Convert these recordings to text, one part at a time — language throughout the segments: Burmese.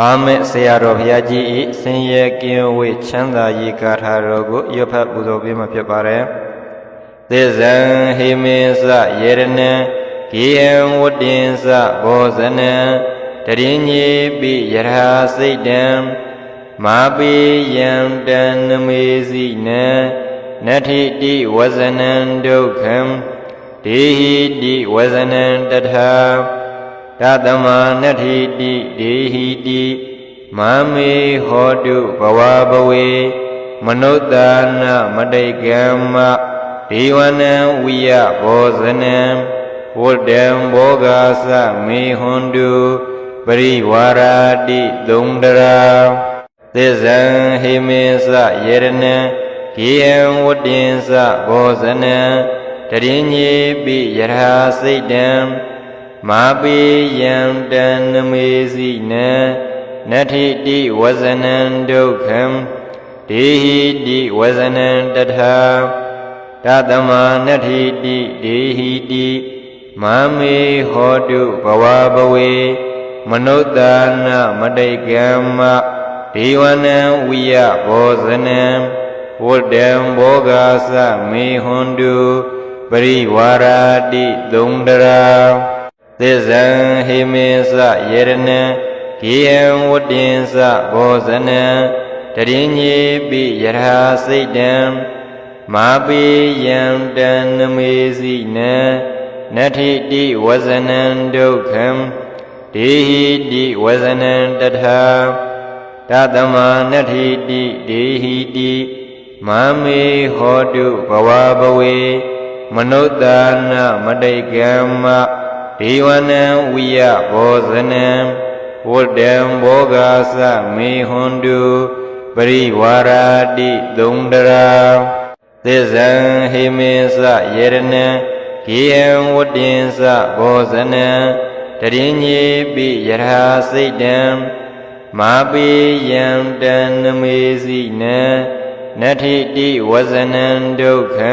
ဘာမဲ့ဆရာတော်ဘုရားကြီးဤဆင်းရဲကင်းဝေးချမ်းသာရေးကာထာတော်ကိုရွတ်ဖတ်ပူဇော်ပေးမှာဖြစ်ပါတယ်။သစ္ဇံဟိမေသယေရဏံဂေယံဝတ္တင်္စဘောဇနံတရင်ကြီးပိယထာစိတ်တံမာပိယံတံနမေစီနံနတ္ထိတိဝဇနံဒုက္ခံဒေဟိတိဝဇနံတထာ တတမနတ္ထိတိဒေဟိတိမမေဟောတုဘဝဘဝေမနုဿာနမတိကမ္မဒေဝနံဝိယဘောဇနံဝတ္တံဘောဂာသမေဟွန်တုပရိဝါရာတိသုံးတရာသစ္ဇံဟိမေသယေရဏံဂေယံဝတ္တင်္စဘောဇနံတရင်ကြီးပိယထာစိတ်တံ မာပိယံတံနမေစီနံနတ္ထိတိဝဇနံဒုက္ခံဒေဟိတိဝဇနံတထာတတမနတ္ထိတိဒေဟိတိမမေဟောတုဘဝဘဝေမနုဿာနမတိကမ္မဒေဝနံဝိယဘောဇနံဝတ္တံဘောဂာသမေဟွန်တုပရိဝါရာတိသုံးတရာ သစ္ဇံဟိမေသယေရဏံဂေယံဝတ္တင်္စဘောဇနံတရင်ကြီးပိယထာစိတ်တံမာပိယံတံနမေစီနံနတ္ထိတိဝဇနံဒုက္ခံဒေဟိတိဝဇနံတထာတတမနတ္ထိတိဒေဟိတိမမေဟောတုဘဝဘဝေမနုဿာနမတိကမ္မ ဒေဝနံဝိယဘောဇနံဝတ္တံဘောဂာသမေဟွန်တုပရိဝါရာတိသုံးတရာသစ္ဇံဟိမေသယေရဏံဂေယံဝတ္တင်္စဘောဇနံတရင်ကြီးပိယထာစိတ်တံမာပိယံတံနမေစီနံနတ္ထိတိဝဇနံဒုက္ခံ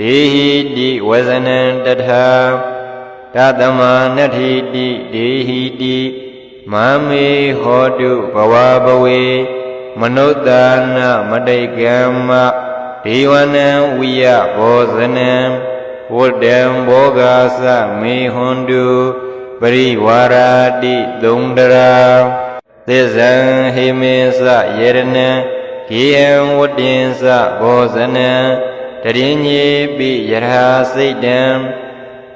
ဒေဟိတိဝဇနံတထာ တတမနတ္ထိတိဒေဟိတိမမေဟောတုဘဝဘဝေမနုဿာနမတိကမ္မဒေဝနံဝိယဘောဇနံဝတ္တံဘောဂာသမေဟွန်တုပရိဝါရာတိသုံးတရာသစ္ဇံဟိမေသယေရဏံဂေယံဝတ္တင်္စဘောဇနံတရင်ကြီးပိယထာစိတ်တံ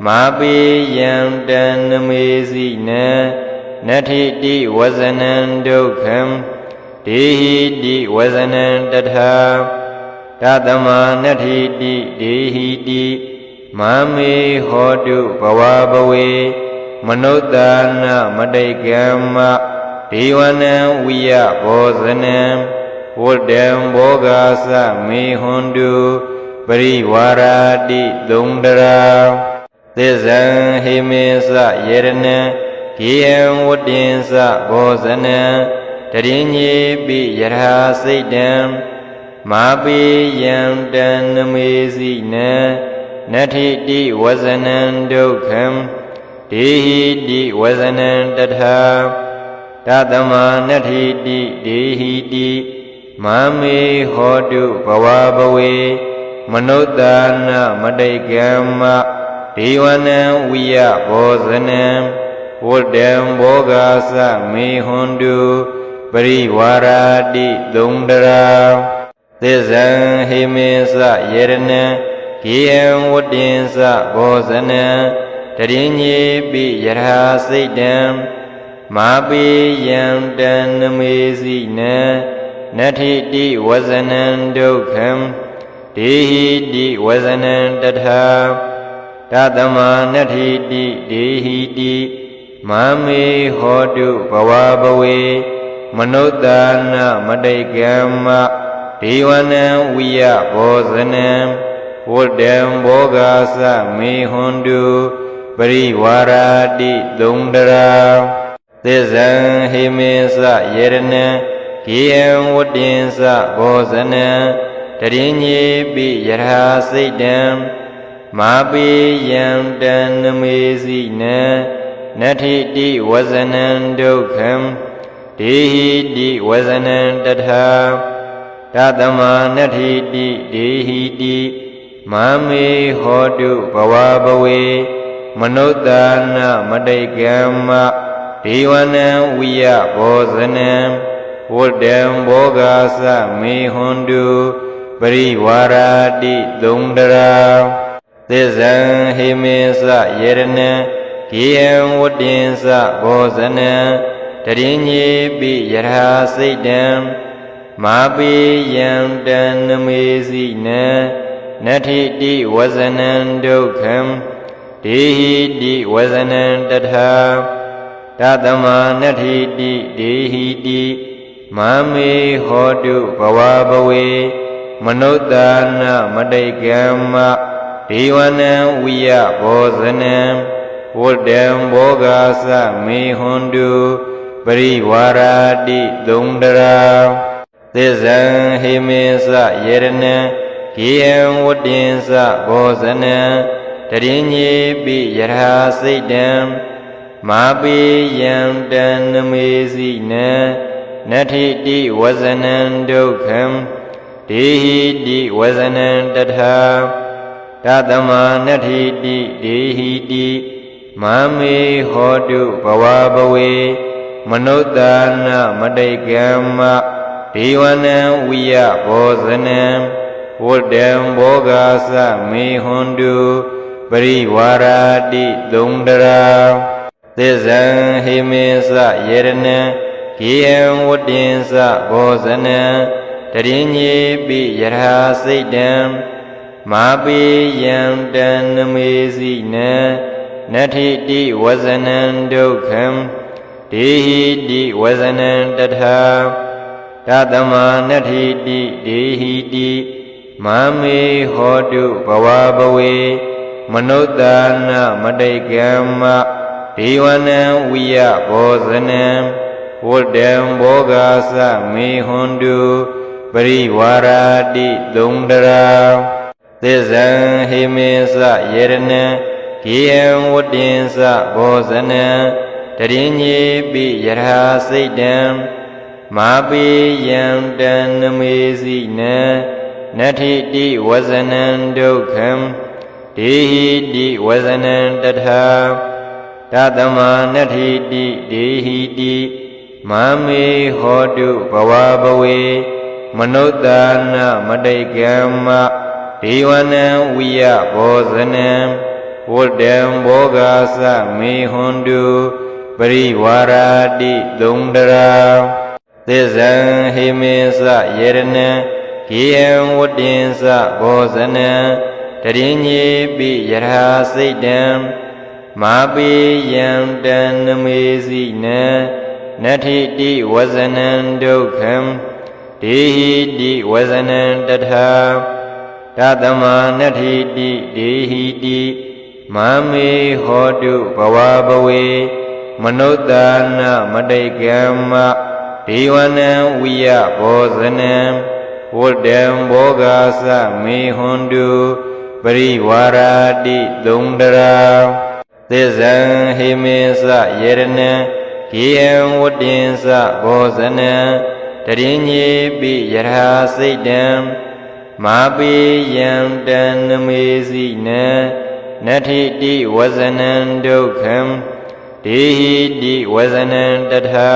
မာပိယံတံနမေစီနံနတ္ထိတိဝဇနံဒုက္ခံဒေဟိတိဝဇနံတထာတတမနတ္ထိတိဒေဟိတိမမေဟောတုဘဝဘဝေမနုဿာနမတိကမ္မဒေဝနံဝိယဘောဇနံဝတ္တံဘောဂာသမေဟွန်တုပရိဝါရာတိသုံးတရာ သစ္ဇံဟိမေသယေရဏံဂေယံဝတ္တင်္စဘောဇနံတရင်ကြီးပိယထာစိတ်တံမာပိယံတံနမေစီနံနတ္ထိတိဝဇနံဒုက္ခံဒေဟိတိဝဇနံတထာတတမနတ္ထိတိဒေဟိတိမမေဟောတုဘဝဘဝေမနုဿာနမတိကမ္မ ဒေဝနံဝိယဘောဇနံဝတ္တံဘောဂာသမေဟွန်တုပရိဝါရာတိသုံးတရာသစ္ဇံဟိမေသယေရဏံဂေယံဝတ္တင်္စဘောဇနံတရင်ကြီးပိယထာစိတ်တံမာပိယံတံနမေစီနံနတ္ထိတိဝဇနံဒုက္ခံဒေဟိတိဝဇနံတထာ တတမနတ္ထိတိဒေဟိတိမမေဟောတုဘဝဘဝေမနုဿာနမတိကမ္မဒေဝနံဝိယဘောဇနံဝတ္တံဘောဂာသမေဟွန်တုပရိဝါရာတိသုံးတရာသစ္ဇံဟိမေသယေရဏံဂေယံဝတ္တင်္စဘောဇနံတရင်ကြီးပိယထာစိတ်တံ မာပိယံတံနမေစီနံနတ္ထိတိဝဇနံဒုက္ခံဒေဟိတိဝဇနံတထာတတမနတ္ထိတိဒေဟိတိမာမေဟောတုဘဝဘဝေမနုဿာနမတိကမ္မဒေဝနံဝိယဘောဇနံဝတ္တံဘောဂာသမေဟွန်တုပရိဝါရာတိသုံးတရာ သစ္ဇံဟိမေသယေရဏံဂေယံဝတ္တင်္စဘောဇနံတရိညေပိယထာစိတ်တံမာပိယံတန်နမေစီနံနတ္ထိတိဝဇနံဒုက္ခံဒေဟိတိဝဇနံတထာတတမနတ္ထိတိဒေဟိတိမာမေဟောတုဘဝဘဝေမနုဿာနမတိကမ္မ ဒေဝနံဝိယဘောဇနံဝတ္တံဘောဂာသမေဟွန်တုပရိဝါရာတိသုံးတရာသစ္ဇံဟိမေသယေရဏံဂေယံဝတ္တင်္စဘောဇနံတရိညေပိယထာစိတ်တံမာပိယံတန်နမေစီနံနတ္ထိတိဝဇနံဒုက္ခံဒေဟိတိဝဇနံတထာ တတမနတ္ထိတိဒေဟိတိမာမေဟောတုဘဝဘဝေမနုဿာနမတိကမ္မဒေဝနံဝိယဘောဇနံဝတ္တံဘောဂာသမေဟွန်တုပရိဝါရာတိသုံးတရာသစ္ဇံဟိမေသယေရဏံဂေယံဝတ္တင်္စဘောဇနံတရိညေပိယထာစိတ်တံ မာပိယံတန်နမေစီနံနတ္ထိတိဝဇနံဒုက္ခံဒေဟိတိဝဇနံတထာတတမနတ္ထိတိဒေဟိတိမာမေဟောတုဘဝဘဝေမနုဿာနမတိကမ္မဒေဝနံဝိယဘောဇနံဝတ္တံဘောဂာသမေဟွန်တုပရိဝါရာတိသုံးတရာ သစ္ဇံဟိမေသယေရဏံဂေယံဝတ္တင်္စဘောဇနံတရိညေပိယထာစိတ်တံမာပိယံတန်နမေစီနံနတ္ထိတိဝဇနံဒုက္ခံဒေဟိတိဝဇနံတထာတတမနတ္ထိတိဒေဟိတိမာမေဟောတုဘဝဘဝေမနုဿာနမတိကမ္မ ဒေဝနံဝိယဘောဇနံဝတ္တံဘောဂာသမေဟွန်တုပရိဝါရာတိသုံးတရာသစ္ဇံဟိမေသယေရဏံဂေယံဝတ္တင်္စဘောဇနံတရိညေပိယထာစိတ်တံမာပိယံတန်နမေစီနံနတ္ထိတိဝဇနံဒုက္ခံဒေဟိတိဝဇနံတထာ တတမနတ္ထိတိဒေဟိတိမာမေဟောတုဘဝဘဝေမနုဿာနမတိကမ္မဒေဝနံဝိယဘောဇနံဝတ္တံဘောဂာသမေဟွန်တုပရိဝါရာတိသုံးတရာသစ္ဇံဟိမေသယေရဏံဂေယံဝတ္တင်္စဘောဇနံတရိညေပိယထာစိတ်တံ မာပိယံတန်နမေစီနံနတ္ထိတိဝဇနံဒုက္ခံဒေဟိတိဝဇနံတထာ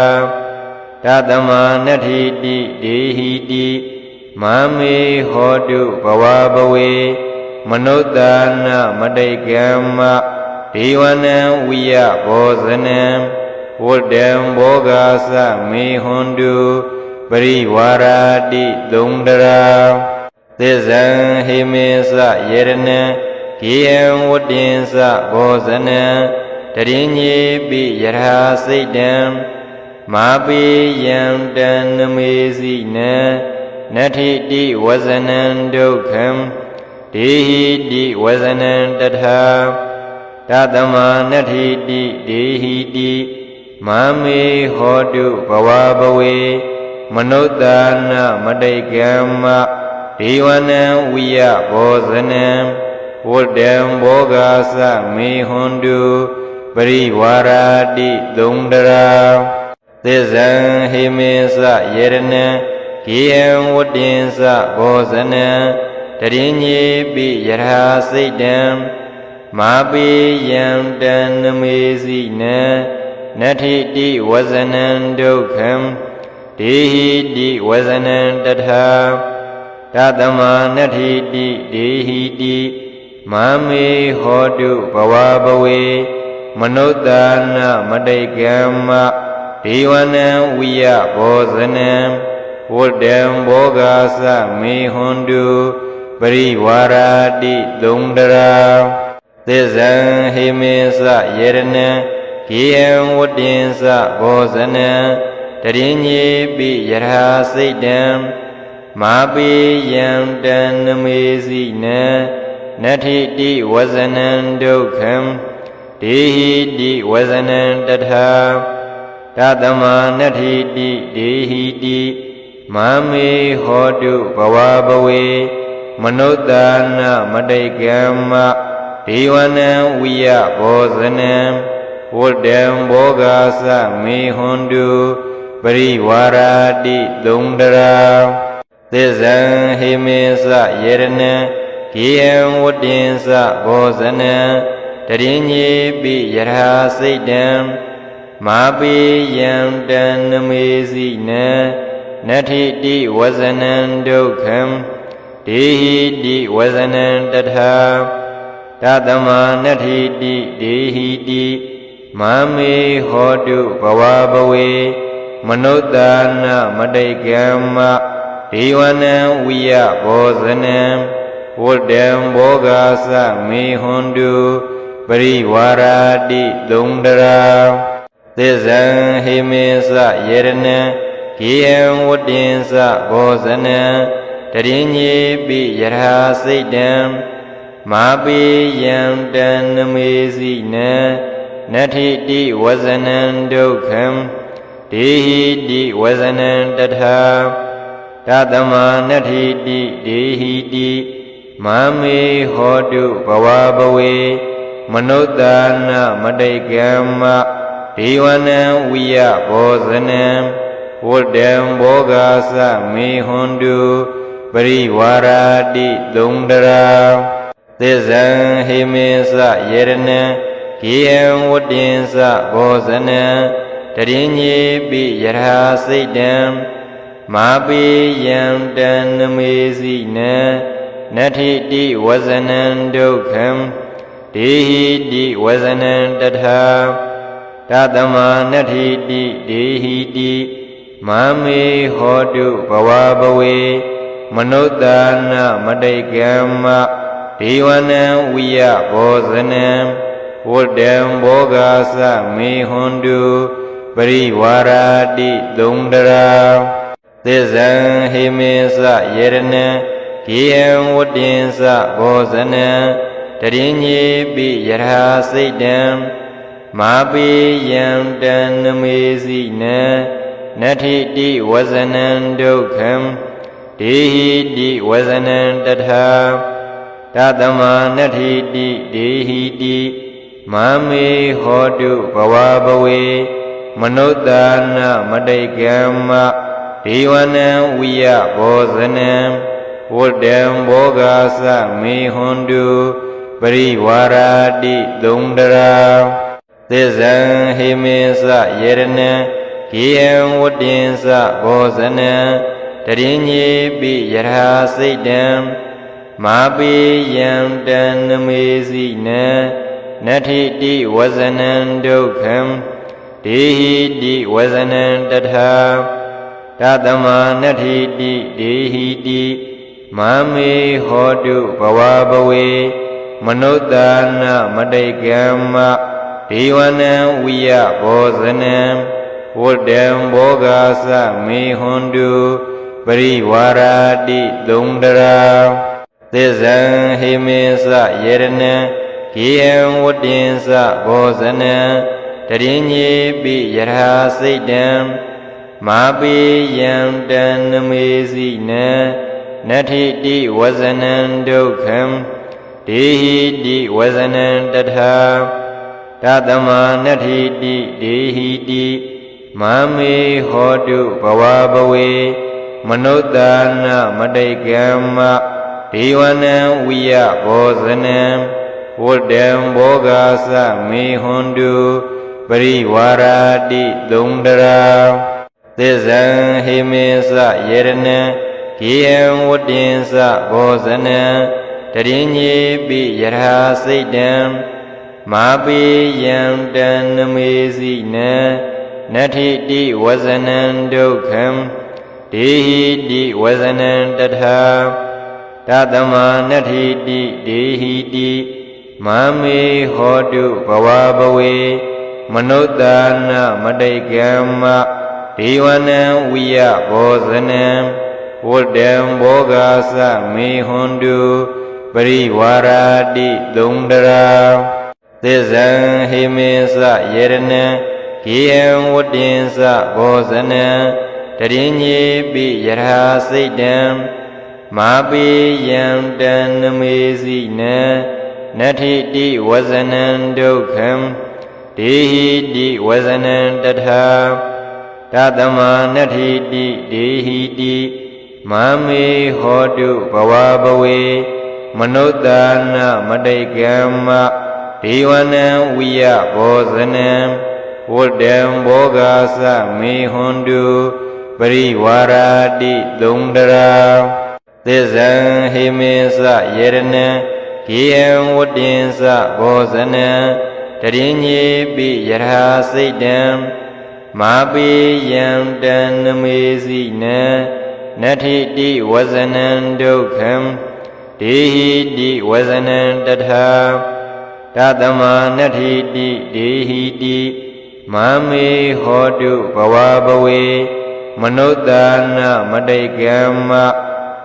တတမနတ္ထိတိဒေဟိတိမာမေဟောတုဘဝဘဝေမနုဿာနမတိကမ္မဒေဝနံဝိယဘောဇနံဝတ္တံဘောဂာသမေဟွန်တုပရိဝါရာတိသုံးတရာ သစ္ဇံဟိမေသယေရဏံဂေယံဝတ္တင်္စဘောဇနံတရိညေပိယထာစိတ်တံမာပိယံတန်နမေစီနံနတ္ထိတိဝဇနံဒုက္ခံဒေဟိတိဝဇနံတထာတတမနတ္ထိတိဒေဟိတိမာမေဟောတုဘဝဘဝေမနုဿာနမတိကမ္မ ဒေဝနံဝိယဘောဇနံဝတ္တံဘောဂာသမေဟွန်တုပရိဝါရာတိသုံးတရာသသစ္ဇံဟိမေသယေရဏံဂေယံဝတ္တင်္စဘောဇနံတရင်ညေပိယထာစိတ်တံမာပိယံတံနမေစီနံနတ္ထိတိဝဇနံဒုက္ခံဒေဟိတိဝဇနံတထာ တတမနတ္ထိတိဒေဟိတိမာမေဟောတုဘဝဘဝေမနုဿာနမတိကမ္မဒေဝနံဝိယဘောဇနံဝတ္တံဘောဂာသမေဟွန်တုပရိဝါရာတိသုံးတရာသစ္ဇံဟိမေသယေရဏံဂေယံဝတ္တင်္စဘောဇနံတရင်ညေပိယထာစိတ်တံ မာပိယံတံနမေစီနံနတ္ထိတိဝဇနံဒုက္ခံဒေဟိတိဝဇနံတထာတတမနတ္ထိတိဒေဟိတိမာမေဟောတုဘဝဘဝေမနုဿာနမတိကမ္မဒေဝနံဝိယဘောဇနံဝတ္တံဘောဂာသမေဟွန်တုပရိဝါရာတိသုံးတရာ သစ္ဇံဟိမေသယေရဏံဂေယံဝတ္တင်္စဘောဇနံတရင်ညေပိယထာစိတ်တံမာပိယံတံနမေစီနံနတ္ထိတိဝဇနံဒုက္ခံဒေဟိတိဝဇနံတထာတတမနတ္ထိတိဒေဟိတိမာမေဟောတုဘဝဘဝေမနုဿာနမတိကမ္မ ဒေဝနံဝိယဘောဇနံဝတ္တံဘောဂာသမေဟွန်တုပရိဝါရာတိသုံးတရာသစ္ဇံဟိမေသယေရဏံဂေယံဝတ္တင်္စဘောဇနံတရင်ညေပိယထာစိတ်တံမာပိယံတံနမေစီနံနတ္ထိတိဝဇနံဒုက္ခံဒေဟိတိဝဇနံတထာ တတမနတ္ထိတိဒေဟိတိမာမေဟောတုဘဝဘဝေမနုဿာနမတိကမ္မဒေဝနံဝိယဘောဇနံဝတ္တံဘောဂာသမေဟွန်တုပရိဝါရာတိသုံးတရာသစ္ဇံဟိမေသယေရဏံဂေယံဝတ္တင်္စဘောဇနံတရင်ညေပိယထာစိတ်တံ မာပိယံတံနမေစီနံနတ္ထိတိဝဇနံဒုက္ခံဒေဟိတိဝဇနံတထာတတမနတ္ထိတိဒေဟိတိမာမေဟောတုဘဝဘဝေမနုဿာနမတိကမ္မဒေဝနံဝိယဘောဇနံဝတ္တံဘောဂာသမေဟွန်တုပရိဝါရာတိသုံးတရာ သစ္ဇံဟိမေသယေရဏံဂေယံဝတ္တင်္စဘောဇနံတရင်ညေပိယထာစိတ်တံမာပိယံတံနမေစီနံနတ္ထိတိဝဇနံဒုက္ခံဒေဟိတိဝဇနံတထာတတမနတ္ထိတိဒေဟိတိမာမေဟောတုဘဝဘဝေမနုဿာနမတိကမ္မ ဒေဝနံဝိယဘောဇနံဝတ္တံဘောဂာသမေဟွန်တုပရိဝါရာတိသုံးတရာသစ္ဇံဟိမေသယေရဏံဂေယံဝတ္တင်္စဘောဇနံတရင်ညေပိယထာစိတ်တံမာပိယံတံနမေစီနံနတ္ထိတိဝဇနံဒုက္ခံဒေဟိတိဝဇနံတထာ တတမနတ္ထိတိဒေဟိတိမာမေဟောတုဘဝဘဝေမနုဿာနမတိကမ္မဒေဝနံဝိယဘောဇနံဝတ္တံဘောဂာသမေဟွန်တုပရိဝါရာတိသုံးတရာသစ္ဇံဟိမေသယေရဏံဂေယံဝတ္တင်္စဘောဇနံတရင်ညေပိယထာစိတ်တံ မာပိယံတံနမေစီနံနတ္ထိတိဝဇနံဒုက္ခံဒေဟိတိဝဇနံတထာတတမနတ္ထိတိဒေဟိတိမာမေဟောတုဘဝဘဝေမနုဿာနမတိကမ္မဒေဝနံဝိယဘောဇနံဝတ္တံဘောဂာသမေဟွန်တုပရိဝါရာတိသုံးတရာ သစ္ဇံဟိမေသယေရဏံဂေယံဝတ္တင်္စဘောဇနံတရင်ညေပိယထာစိတ်တံမာပိယံတံနမေစီနံနတ္ထိတိဝဇနံဒုက္ခံဒေဟိတိဝဇနံတထာတတမနတ္ထိတိဒေဟိတိမာမေဟောတုဘဝဘဝေမနုဿာနမတိကမ္မ ဒေဝနံဝိယဘောဇနံဝတ္တံဘောဂာသမေဟွန်တုပရိဝါရာတိသုံးတရာသစ္ဇံဟိမေသယေရဏံဂေယံဝတ္တင်္စဘောဇနံတရင်ညေပိယထာစိတ်တံမာပိယံတံနမေစီနံနတ္ထိတိဝဇနံဒုက္ခံဒေဟိတိဝဇနံတထာ တတမနတ္ထိတိဒေဟိတိမာမေဟောတုဘဝဘဝေမနုဿာနမတိကမ္မဒေဝနံဝိယဘောဇနံဝတ္တံဘောဂာသမေဟွန်တုပရိဝါရာတိသုံးတရာသစ္ဇံဟိမေသယေရဏံဂေယံဝတ္တင်္စဘောဇနံတရင်ညေပိယထာစိတ်တံ မာပိယံတံနမေစီနံနတ္ထိတိဝဇနံဒုက္ခံဒေဟိတိဝဇနံတထာတတမနတ္ထိတိဒေဟိတိမာမေဟောတုဘဝဘဝေမနုဿာနမတိကမ္မ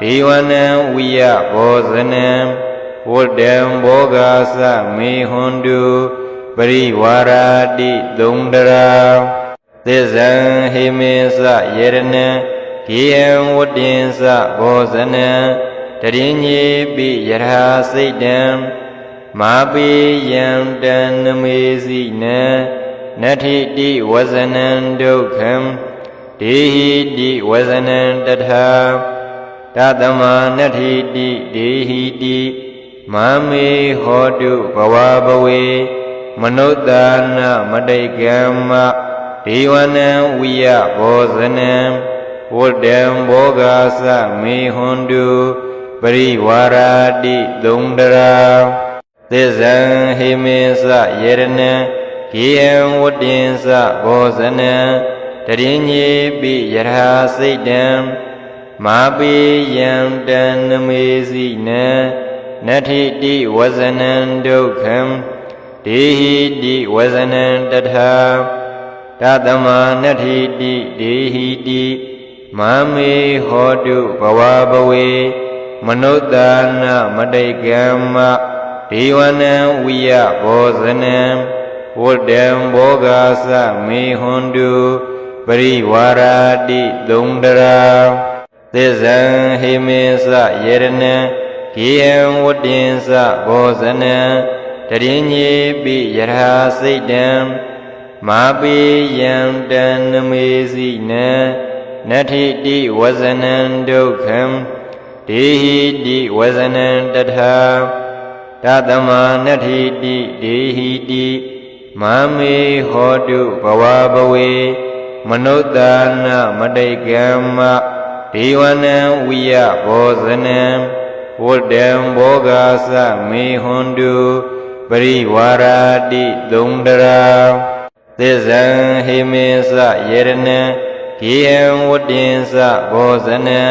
ဒေဝနံဝိယဘောဇနံဝတ္တံဘောဂာသမေဟွန်တုပရိဝါရာတိသုံးတရာ သစ္ဇံဟိမေသယေရဏံဂေယံဝတ္တင်္စဘောဇနံတရင်ညေပိယထာစိတ်တံမာပိယံတံနမေစီနံနတ္ထိတိဝဇနံဒုက္ခံဒေဟိတိဝဇနံတထာတတမနတ္ထိတိဒေဟိတိမာမေဟောတုဘဝဘဝေမနုဿာနမတိကမ္မ ဒေဝနံဝိယဘောဇနံဝတ္တံဘောဂာသမေဟွန်တုပရိဝါရာတိသုံးတရာသစ္ဇံဟိမေသယေရဏံဂေယံဝတ္တင်္စဘောဇနံတရင်ညေပိယထာစိတ်တံမာပိယံတံနမေစီနံနတ္ထိတိဝဇနံဒုက္ခံဒေဟိတိဝဇနံတထာ တတမနတ္ထိတိဒေဟိတိမာမေဟောတုဘဝဘဝေမနုဿာနမတိကမ္မဒေဝနံဝိယဘောဇနံဝတ္တံဘောဂာသမေဟွန်တုပရိဝါရာတိသုံးတရာသစ္ဇံဟိမေသယေရဏံဂေယံဝတ္တင်္စဘောဇနံတရင်ညေပိယထာစိတ်တံ မာပိယံတံနမေစီနံနတ္ထိတိဝဇနံဒုက္ခံဒေဟိတိဝဇနံတထာတတမနတ္ထိတိဒေဟိတိမာမေဟောတုဘဝဘဝေမနုဿာနမတိကမ္မဒေဝနံဝိယဘောဇနံဝတ္တံဘောဂာသမေဟွန်တုပရိဝါရာတိသုံးတရာ သစ္ဇံဟိမေသယေရဏံဂေယံဝတ္တင်္စဘောဇနံ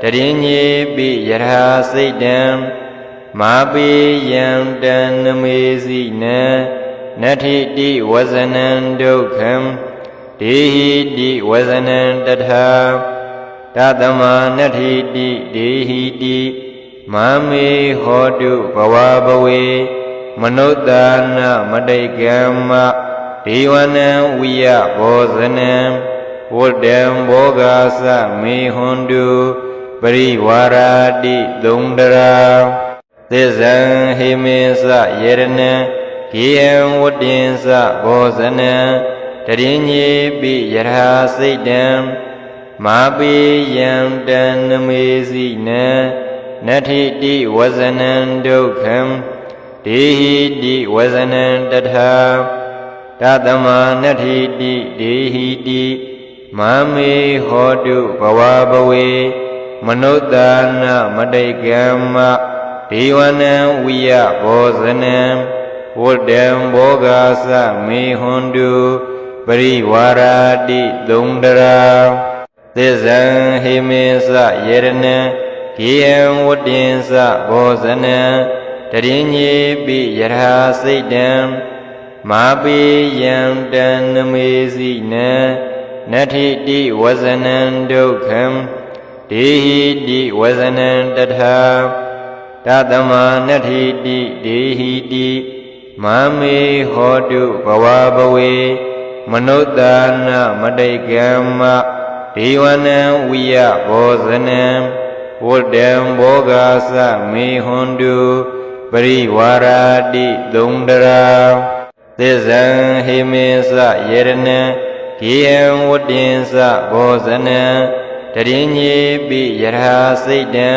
တရင်ညေပိယထာစိတ်တံမာပိယံတံနမေစီနံနတ္ထိတိဝဇနံဒုက္ခံဒေဟိတိဝဇနံတထာတတမနတ္ထိတိဒေဟိတိမာမေဟောတုဘဝဘဝေမနုဿာနမတိကမ္မ ဒေဝနံဝိယဘောဇနံဝတ္တံဘောဂာသမေဟွန်တုပရိဝါရာတိသုံးတရာသစ္ဇံဟိမေသယေရဏံဂေယံဝတ္တင်္စဘောဇနံတတရင်ကြီးပိယထာစိတ်တံမာပိယံတံနမေစီနံနတ္ထိတိဝဇနံဒုက္ခံဒေဟိတိဝဇနံတထာ တတမနတ္ထိတိဒေဟိတိမာမေဟောတုဘဝဘဝေမနုဿာနမတိကမ္မဒေဝနံဝိယဘောဇနံဝတ္တံဘောဂာသမေဟွန်တုပရိဝါရာတိသုံးတရာသစ္ဇံဟိမေသယေရဏံဂေယံဝတ္တင်္စဘောဇနံတရင်ကြီးပိယထာစိတ်တံ မာပိယံတံနမေစီနံနတ္ထိတိဝဇနံဒုက္ခံဒေဟိတိဝဇနံတထာတတမနတ္ထိတိဒေဟိတိမာမေဟောတုဘဝဘဝေမနုဿာနမတိကမ္မဒေဝနံဝိယဘောဇနံဝတ္တံဘောဂာသမေဟွန်တုပရိဝါရာတိသုံးတရာ သစ္ဇံဟိမေသယေရဏံဂေယံဝတ္တင်္စဘောဇနံတရင်ကြီးပိယထာစိတ်တံ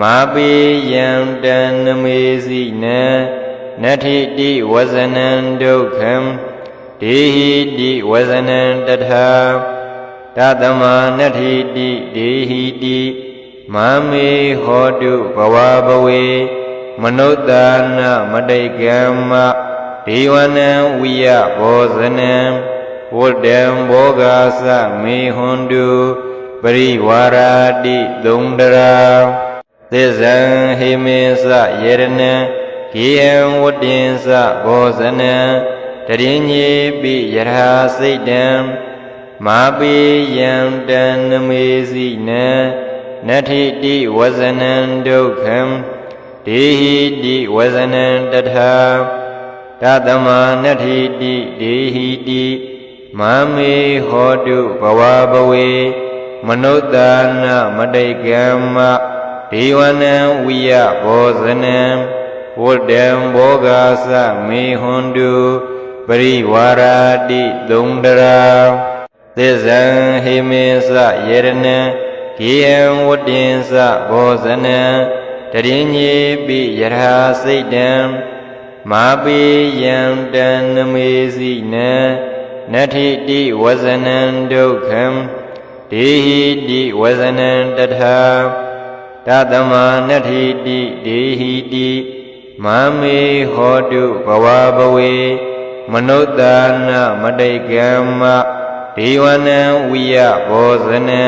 မာပိယံတံနမေစီနံနတ္ထိတိဝဇနံဒုက္ခံဒေဟိတိဝဇနံတထာတတမနတ္ထိတိဒေဟိတိမာမေဟောတုဘဝဘဝေမနုဿာနမတိကမ္မ ဒေဝနံဝိယဘောဇနံဝတ္တံဘောဂာသမေဟွန်တုပရိဝါရာတိသုံးတရာသစ္ဇံဟိမေသယေရဏံဂေယံဝတ္တင်္စဘောဇနံတရင်ကြီးပိယထာစိတ်တံမာပိယံတံနမေစီနံနတ္ထိတိဝဇနံဒုက္ခံဒေဟိတိဝဇနံတထာ တတမနတ္ထိတိဒေဟိတိမာမေဟောတုဘဝဘဝေမနုဿာနမတိကမ္မဒေဝနံဝိယဘောဇနံဝတ္တံဘောဂာသမေဟွန်တုပရိဝါရာတိသုံးတရာသစ္ဇံဟိမေသယေရဏံဂေယံဝတ္တင်္စဘောဇနံတရင်ကြီးပိယထာစိတ်တံ မာပိယံတံနမေစီနံနတ္ထိတိဝဇနံဒုက္ခံဒေဟိတိဝဇနံတထာတတမနတ္ထိတိဒေဟိတိမာမေဟောတုဘဝဘဝေမနုဿာနမတိကမ္မဒေဝနံဝိယဘောဇနံ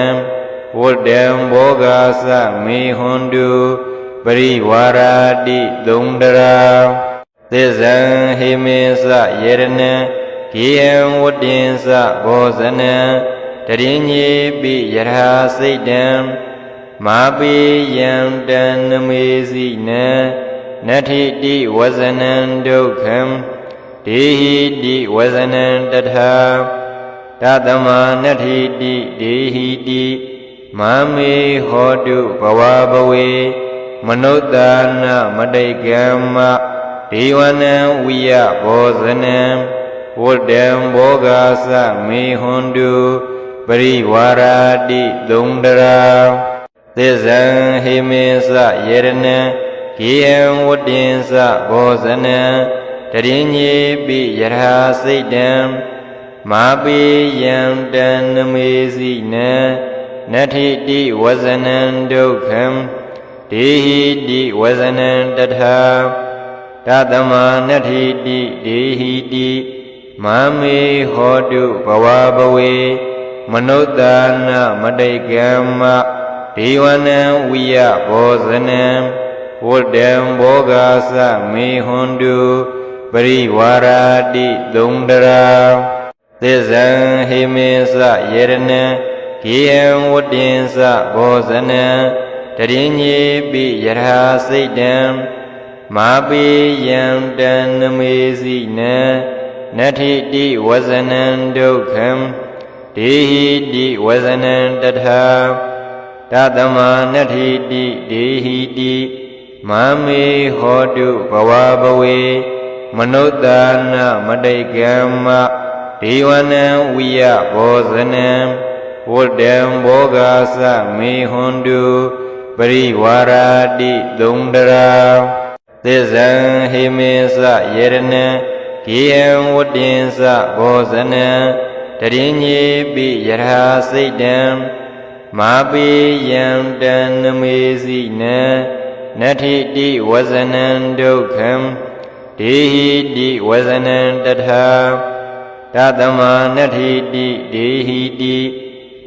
ဝတ္တံဘောဂာသမေဟွန်တုပရိဝါရာတိသုံးတရာ သစ္ဇံဟိမေသယေရဏံဂေယံဝတ္တင်္စဘောဇနံတရင်ကြီးပိယထာစိတ်တံမာပိယံတံနမေစီနံနတ္ထိတိဝဇနံဒုက္ခံဒေဟိတိဝဇနံတထာတတမနတ္ထိတိဒေဟိတိမာမေဟောတုဘဝဘဝေမနုဿာနမတိကမ္မ ဒေဝနံဝိယဘောဇနံဝတ္တံဘောဂာသမေဟွန်တုပရိဝါရာတိသုံးတရာသစ္ဇံဟိမေသယေရဏံဂေယံဝတ္တင်္စဘောဇနံတရင်ကြီးပိယထာစိတ်တံမာပိယံတံနမေစီနံနတ္ထိတိဝဇနံဒုက္ခံဒေဟိတိဝဇနံတထာ တတမနတ္ထိတိဒေဟိတိမာမေဟောတုဘဝဘဝေမနုဿာနမတိကမ္မဒေဝနံဝိယဘောဇနံဝတ္တံဘောဂာသမေဟွန်တုပရိဝါရာတိသုံးတရာသစ္ဇံဟိမေသယေရဏံဂေယံဝတ္တင်္စဘောဇနံတရင်ကြီးပိယထာစိတ်တံ မာပိယံတံနမေစီနံနတ္ထိတိဝဇနံဒုက္ခံဒေဟိတိဝဇနံတထာတတမနတ္ထိတိဒေဟိတိမာမေဟောတုဘဝဘဝေမနုဿာနမတိကမ္မဒဒေဝနံဝိယဘောဇနံဝတ္တံဘောဂာသမေဟွန်တုပရိဝါရာတိသုံးတရာ သစ္ဆံဟိမေသယေရဏံဂေယံဝတ္တင်္စဘောဇနံတရင်ညေပိယထာစိတ်တံမာပိယံတံနမေစီနံနတ္ထိတိဝဇနံဒုက္ခံဒေဟိတိဝဇနံတထာတတမနတ္ထိတိဒေဟိတိ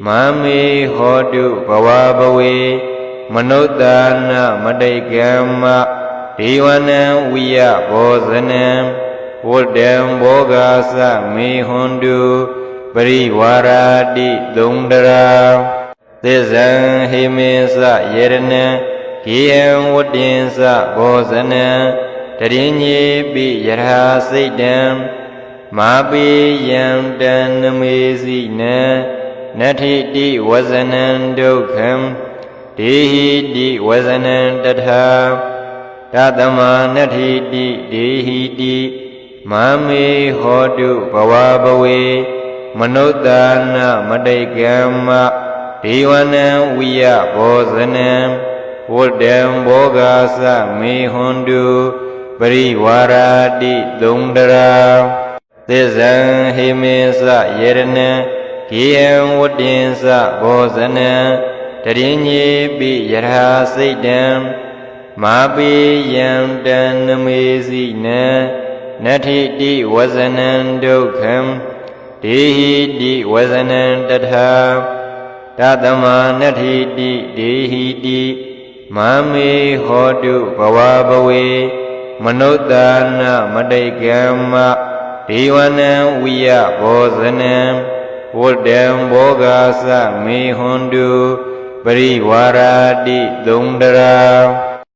မာမေဟောတုဘဝဘဝေမနုဿာနမတိကမ္မ ဒေဝနံဝိယဘောဇနံဝတ္တံဘောဂာသမေဟွန်တုပရိဝါရာတိသုံးတရာသစ္ဆံဟိမေသယေရဏံဂေယံဝတ္တင်္စဘောဇနံတရင်ညေပိယထာစိတ်တံမာပိယံတံနမေစီနံနတ္ထိတိဝဇနံဒုက္ခံဒေဟိတိဝဇနံတထာ တတမနတ္ထိတိဒေဟိတိမာမေဟောတုဘဝဘဝေမနုဿာနမတိကမ္မဒေဝနံဝိယဘောဇနံဝတ္တံဘောဂာသမေဟွန်တုပရိဝါရာတိသုံးတရာသစ္ဆံဟိမေသယေရဏံဂေယံဝတ္တင်္စဘောဇနံတရင်ညေပိယထာစိတ်တံ မာပိယံတံနမေစီနံနတ္ထိတိဝဇနံဒုက္ခံဒေဟိတိဝဇနံတထာတတမနတ္ထိတိဒေဟိတိမာမေဟောတုဘဝဘဝေမနုဿာနမတိကမ္မဒေဝနံဝိယဘောဇနံဝတ္တံဘောဂာသမေဟွန်တုပရိဝါရာတိသုံးတရာ